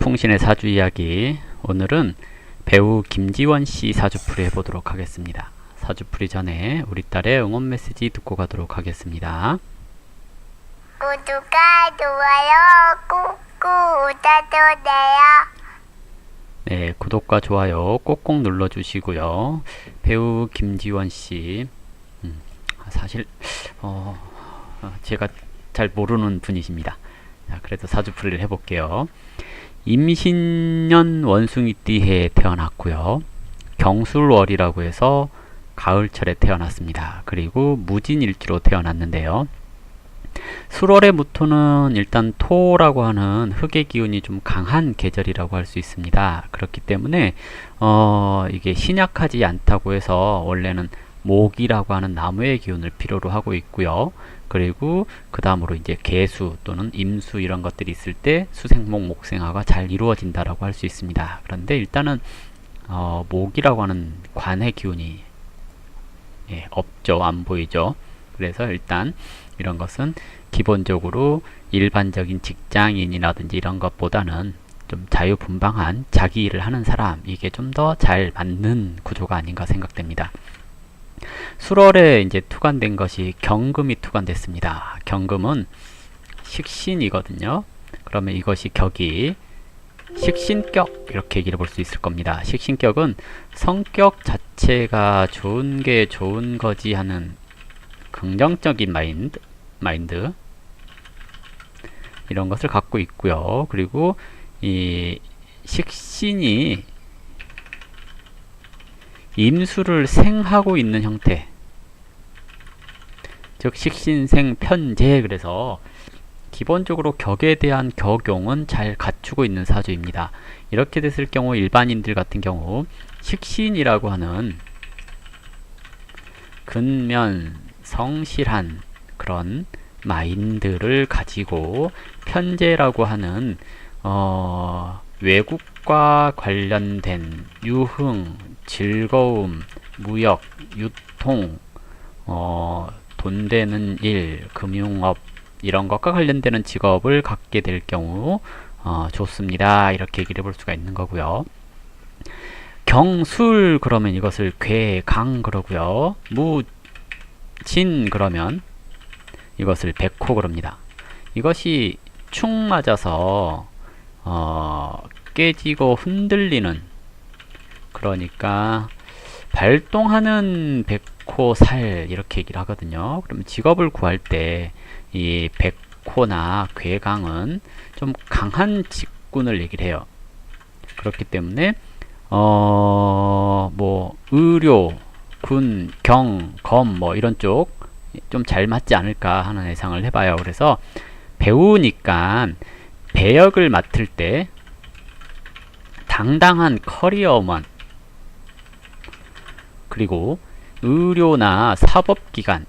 풍신의 사주 이야기 오늘은 배우 김지원 씨 사주풀이 해보도록 하겠습니다. 사주풀이 전에 우리 딸의 응원 메시지 듣고 가도록 하겠습니다. 구독과 좋아요 꾹꾹 눌러주세요. 네, 구독과 좋아요 꼭꼭 눌러주시고요. 배우 김지원 씨, 음, 사실 어, 어, 제가 잘 모르는 분이십니다. 자, 그래도 사주풀이를 해볼게요. 임신년 원숭이띠해에 태어났고요. 경술월이라고 해서 가을철에 태어났습니다. 그리고 무진일주로 태어났는데요. 수월의 무토는 일단 토라고 하는 흙의 기운이 좀 강한 계절이라고 할 수 있습니다. 그렇기 때문에 어, 이게 신약하지 않다고 해서 원래는 목이라고 하는 나무의 기운을 필요로 하고 있고요. 그리고 그 다음으로 이제 개수 또는 임수 이런 것들이 있을 때 수생목 목생화가 잘 이루어진다라고 할 수 있습니다. 그런데 일단은 어, 목이라고 하는 관의 기운이 예, 없죠. 안 보이죠. 그래서 일단 이런 것은 기본적으로 일반적인 직장인이라든지 이런 것보다는 좀 자유분방한 자기 일을 하는 사람 이게 좀 더 잘 맞는 구조가 아닌가 생각됩니다. 수월에 이제 투관된 것이 경금이 투관됐습니다. 경금은 식신이거든요. 그러면 이것이 격이 식신격 이렇게 얘기를 볼 수 있을 겁니다. 식신격은 성격 자체가 좋은 게 좋은 거지 하는 긍정적인 마인드, 마인드 이런 것을 갖고 있고요. 그리고 이 식신이 임수를 생하고 있는 형태 즉 식신생 편재 그래서 기본적으로 격에 대한 격용은 잘 갖추고 있는 사주입니다. 이렇게 됐을 경우 일반인들 같은 경우 식신이라고 하는 근면 성실한 그런 마인드를 가지고 편재라고 하는 어, 외국과 관련된 유흥, 즐거움, 무역, 유통, 어, 돈 되는 일, 금융업 이런 것과 관련되는 직업을 갖게 될 경우 어, 좋습니다. 이렇게 얘기를 해볼 수가 있는 거고요. 경술 그러면 이것을 괴 강 그러고요. 무 진 그러면 이것을 백호 그럽니다. 이것이 축 맞아서 어, 깨지고 흔들리는 그러니까 발동하는 백호 살 이렇게 얘기를 하거든요. 그러면 직업을 구할 때 이 백호나 괴강은 좀 강한 직군을 얘기를 해요. 그렇기 때문에 어 뭐 의료, 군, 경, 검 뭐 이런 쪽 좀 잘 맞지 않을까 하는 예상을 해봐요. 그래서 배우니까 배역을 맡을 때 당당한 커리어만 그리고 의료나 사법기관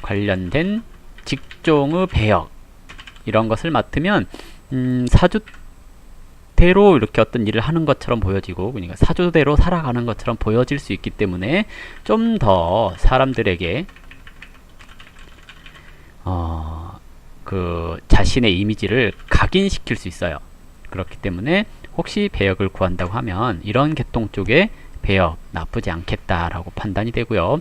관련된 직종의 배역 이런 것을 맡으면 음, 사주대로 이렇게 어떤 일을 하는 것처럼 보여지고 그러니까 사주대로 살아가는 것처럼 보여질 수 있기 때문에 좀 더 사람들에게 어, 그 자신의 이미지를 각인시킬 수 있어요. 그렇기 때문에 혹시 배역을 구한다고 하면 이런 계통 쪽에 배역 나쁘지 않겠다라고 판단이 되고요.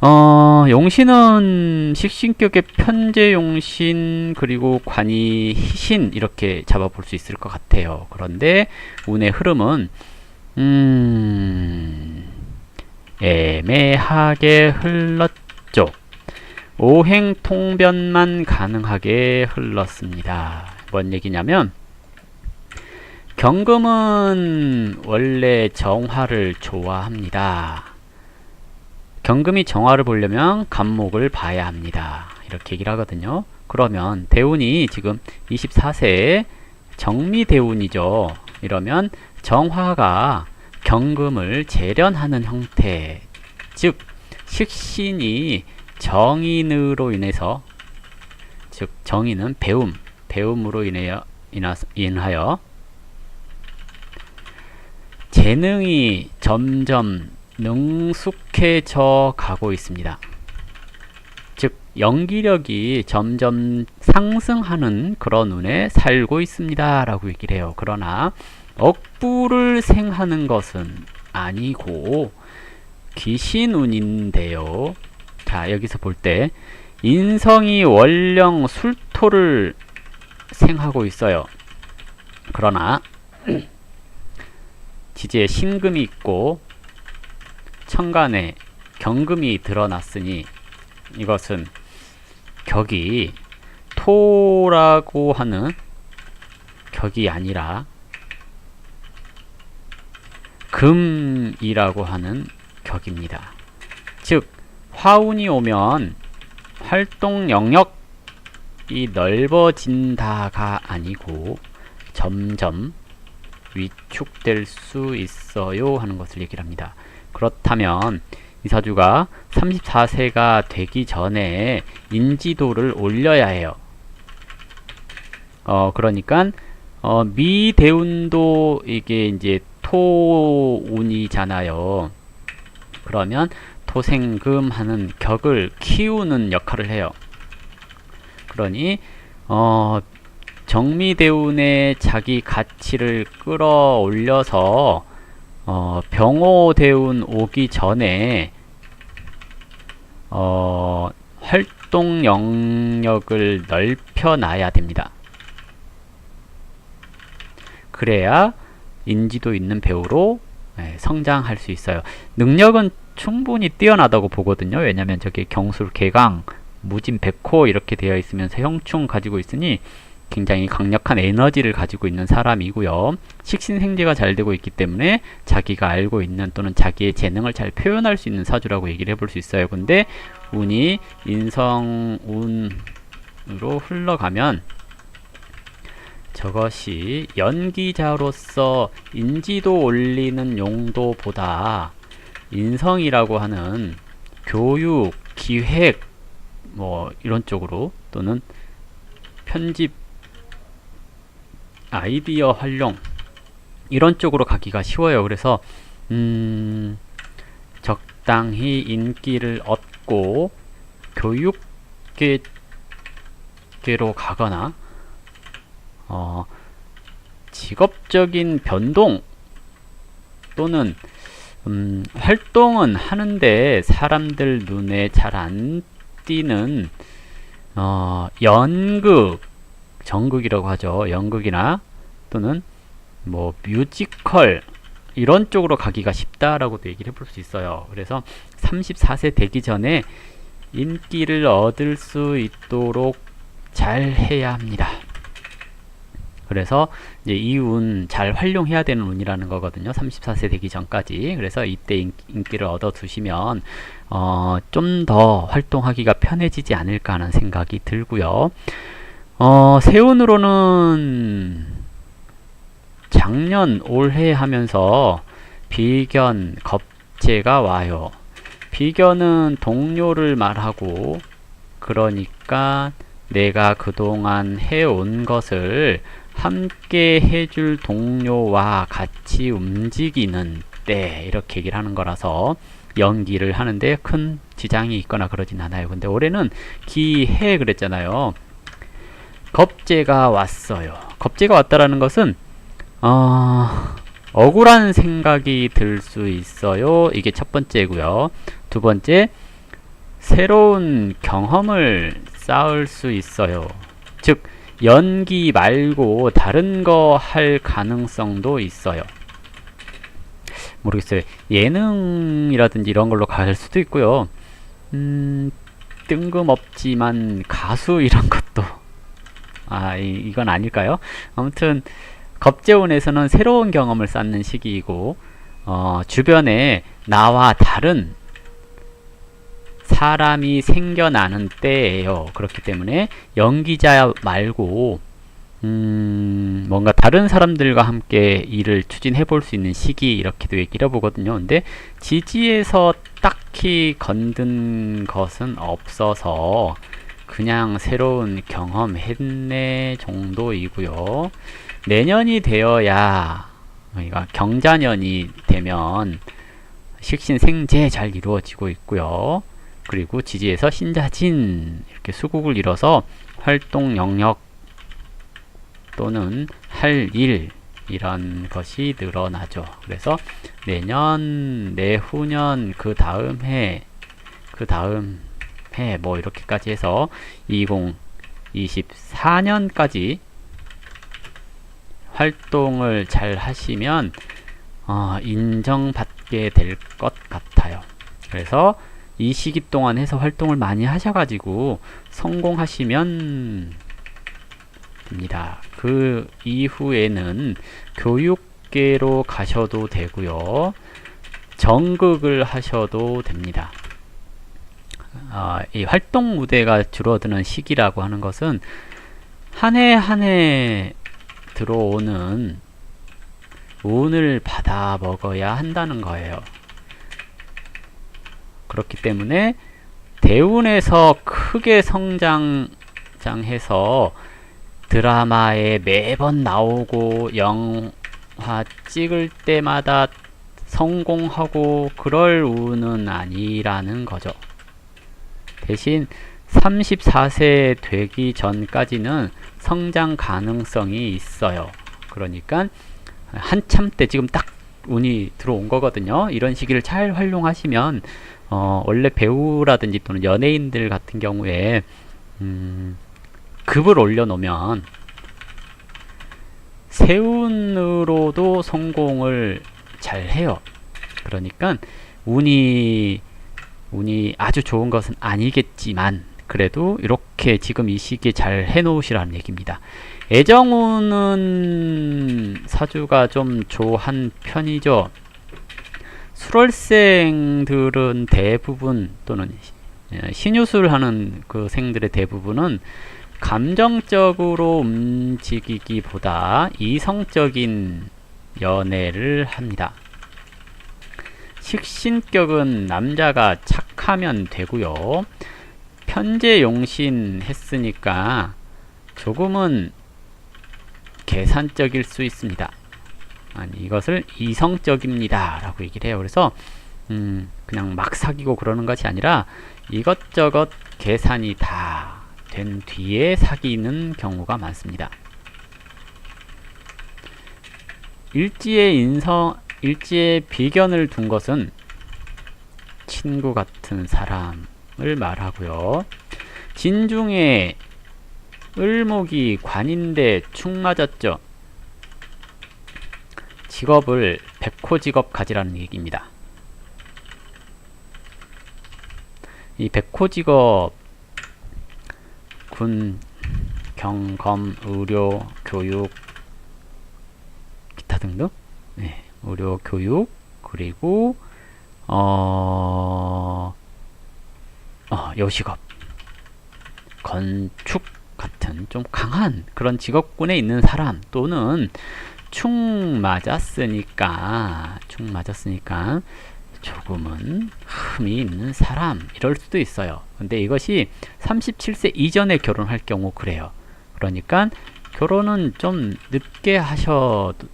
어, 용신은 식신격의 편재 용신 그리고 관이 희신 이렇게 잡아볼 수 있을 것 같아요. 그런데 운의 흐름은 음, 애매하게 흘렀죠. 오행통변만 가능하게 흘렀습니다. 뭔 얘기냐면 경금은 원래 정화를 좋아합니다. 경금이 정화를 보려면 간목을 봐야 합니다. 이렇게 얘기를 하거든요. 그러면 대운이 지금 24세에 정미대운이죠. 이러면 정화가 경금을 재련하는 형태, 즉 식신이 정인으로 인해서 즉 정인은 배움, 배움으로 인하여, 인하여 재능이 점점 능숙해져 가고 있습니다. 즉 연기력이 점점 상승하는 그런 운에 살고 있습니다. 라고 얘기를 해요. 그러나 억부를 생하는 것은 아니고 귀신운인데요. 자, 여기서 볼 때 인성이 원령 술토를 생하고 있어요. 그러나 지지에 신금이 있고 천간에 경금이 드러났으니 이것은 격이 토라고 하는 격이 아니라 금이라고 하는 격입니다. 즉 화운이 오면 활동 영역이 넓어진다가 아니고 점점 위축될 수 있어요 하는 것을 얘기를 합니다. 그렇다면 이 사주가 34세가 되기 전에 인지도를 올려야 해요. 어, 그러니까 어, 미대운도 이게 이제 토운이잖아요. 그러면 토생금 하는 격을 키우는 역할을 해요. 그러니 어, 정미대운의 자기 가치를 끌어올려서 어, 병호대운 오기 전에 어, 활동 영역을 넓혀놔야 됩니다. 그래야 인지도 있는 배우로 예, 성장할 수 있어요. 능력은 충분히 뛰어나다고 보거든요. 왜냐면 저기 경술 개강, 무진 백호 이렇게 되어 있으면서 형충 가지고 있으니 굉장히 강력한 에너지를 가지고 있는 사람이고요. 식신생재가 잘 되고 있기 때문에 자기가 알고 있는 또는 자기의 재능을 잘 표현할 수 있는 사주라고 얘기를 해볼 수 있어요. 근데 운이 인성 운으로 흘러가면 저것이 연기자로서 인지도 올리는 용도보다 인성이라고 하는 교육, 기획, 뭐 이런 쪽으로 또는 편집, 아이디어 활용 이런 쪽으로 가기가 쉬워요. 그래서 음, 적당히 인기를 얻고 교육계로 가거나 어, 직업적인 변동 또는 음, 활동은 하는데 사람들 눈에 잘 안 띄는 어, 연극, 정극이라고 하죠. 연극이나 또는 뭐 뮤지컬 이런 쪽으로 가기가 쉽다라고도 얘기를 해볼 수 있어요. 그래서 34세 되기 전에 인기를 얻을 수 있도록 잘 해야 합니다. 그래서 이제 이 운 잘 활용해야 되는 운이라는 거거든요. 34세 되기 전까지. 그래서 이때 인, 인기를 얻어 두시면 어, 좀 더 활동하기가 편해지지 않을까 하는 생각이 들고요. 어, 세운으로는 작년 올해 하면서 비견 겁재가 와요. 비견은 동료를 말하고 그러니까 내가 그동안 해온 것을 함께 해줄 동료와 같이 움직이는 때 이렇게 얘기를 하는 거라서 연기를 하는데 큰 지장이 있거나 그러진 않아요. 근데 올해는 기해 그랬잖아요. 겁재가 왔어요. 겁재가 왔다라는 것은 어, 억울한 생각이 들 수 있어요. 이게 첫 번째고요. 두 번째 새로운 경험을 쌓을 수 있어요. 즉 연기 말고 다른 거 할 가능성도 있어요. 모르겠어요. 예능이라든지 이런 걸로 갈 수도 있고요. 음, 뜬금없지만 가수 이런 것도 아 이, 이건 아닐까요? 아무튼 겁재운에서는 새로운 경험을 쌓는 시기이고 어, 주변에 나와 다른 사람이 생겨나는 때예요. 그렇기 때문에 연기자 말고 음, 뭔가 다른 사람들과 함께 일을 추진해 볼 수 있는 시기 이렇게도 얘기를 해보거든요. 근데 지지에서 딱히 건든 것은 없어서 그냥 새로운 경험 했네 정도이고요. 내년이 되어야 그러니까 경자년이 되면 식신 생재 잘 이루어지고 있고요. 그리고 지지에서 신자진 이렇게 수국을 이뤄서 활동 영역 또는 할 일 이런 것이 늘어나죠. 그래서 내년, 내후년, 그 다음 해, 그 다음 해, 뭐 이렇게까지 해서 2024년까지 활동을 잘 하시면 어, 인정받게 될 것 같아요. 그래서 이 시기 동안 해서 활동을 많이 하셔가지고 성공하시면 됩니다. 그 이후에는 교육계로 가셔도 되고요. 정극을 하셔도 됩니다. 아, 이 활동 무대가 줄어드는 시기라고 하는 것은 한 해 한 해 들어오는 운을 받아 먹어야 한다는 거예요. 그렇기 때문에 대운에서 크게 성장해서 드라마에 매번 나오고 영화 찍을 때마다 성공하고 그럴 운은 아니라는 거죠. 대신 34세 되기 전까지는 성장 가능성이 있어요. 그러니까 한참 때 지금 딱 운이 들어온 거거든요. 이런 시기를 잘 활용하시면 어, 원래 배우라든지 또는 연예인들 같은 경우에 음, 급을 올려놓으면 세운으로도 성공을 잘 해요. 그러니까 운이 운이 아주 좋은 것은 아니겠지만 그래도 이렇게 지금 이 시기에 잘 해놓으시라는 얘기입니다. 애정운은 사주가 좀 조한 편이죠. 수월생들은 대부분 또는 예, 신유술 하는 그 생들의 대부분은 감정적으로 움직이기보다 이성적인 연애를 합니다. 식신격은 남자가 착하면 되고요. 편재용신 했으니까 조금은 계산적일 수 있습니다. 아니 이것을 이성적입니다 라고 얘기를 해요. 그래서 음, 그냥 막 사귀고 그러는 것이 아니라 이것저것 계산이 다 된 뒤에 사귀는 경우가 많습니다. 일지의 인성, 일지의 비견을 둔 것은 친구 같은 사람을 말하고요. 진중에 을목이 관인데 축 맞았죠. 직업을 백호 직업 가지라는 얘기입니다. 이 백호 직업 군, 경, 검, 의료, 교육, 기타 등등. 네, 의료, 교육 그리고 어, 어 요식업, 건축 같은 좀 강한 그런 직업군에 있는 사람 또는 충 맞았으니까 충 맞았으니까 조금은 흠이 있는 사람 이럴 수도 있어요. 근데 이것이 37세 이전에 결혼할 경우 그래요. 그러니까 결혼은 좀 늦게 하셔도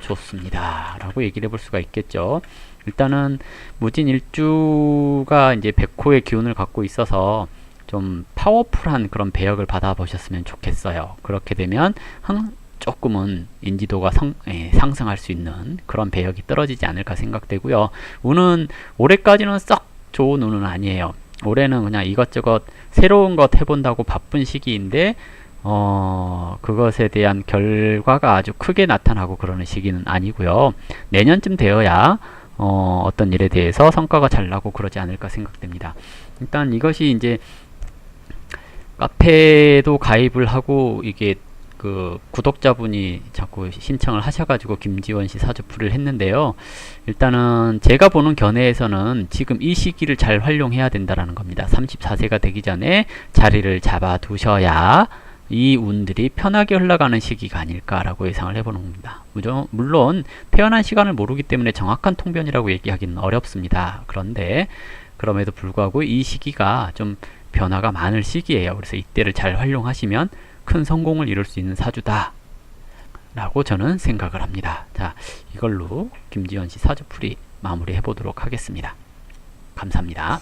좋습니다. 라고 얘기를 해볼 수가 있겠죠. 일단은 무진 일주가 이제 백호의 기운을 갖고 있어서 좀 파워풀한 그런 배역을 받아보셨으면 좋겠어요. 그렇게 되면 항, 조금은 인지도가 성, 예, 상승할 수 있는 그런 배역이 떨어지지 않을까 생각되고요. 운은 올해까지는 썩 좋은 운은 아니에요. 올해는 그냥 이것저것 새로운 것 해본다고 바쁜 시기인데 어, 그것에 대한 결과가 아주 크게 나타나고 그러는 시기는 아니고요. 내년쯤 되어야 어, 어떤 일에 대해서 성과가 잘 나고 그러지 않을까 생각됩니다. 일단 이것이 이제 카페도 가입을 하고 이게 그 구독자분이 자꾸 신청을 하셔가지고 김지원 씨 사주풀이를 했는데요. 일단은 제가 보는 견해에서는 지금 이 시기를 잘 활용해야 된다라는 겁니다. 34세가 되기 전에 자리를 잡아 두셔야 이 운들이 편하게 흘러가는 시기가 아닐까라고 예상을 해보는 겁니다. 물론 태어난 시간을 모르기 때문에 정확한 통변이라고 얘기하기는 어렵습니다. 그런데 그럼에도 불구하고 이 시기가 좀 변화가 많을 시기예요. 그래서 이때를 잘 활용하시면 큰 성공을 이룰 수 있는 사주다. 라고 저는 생각을 합니다. 자, 이걸로 김지현 씨 사주풀이 마무리해 보도록 하겠습니다. 감사합니다.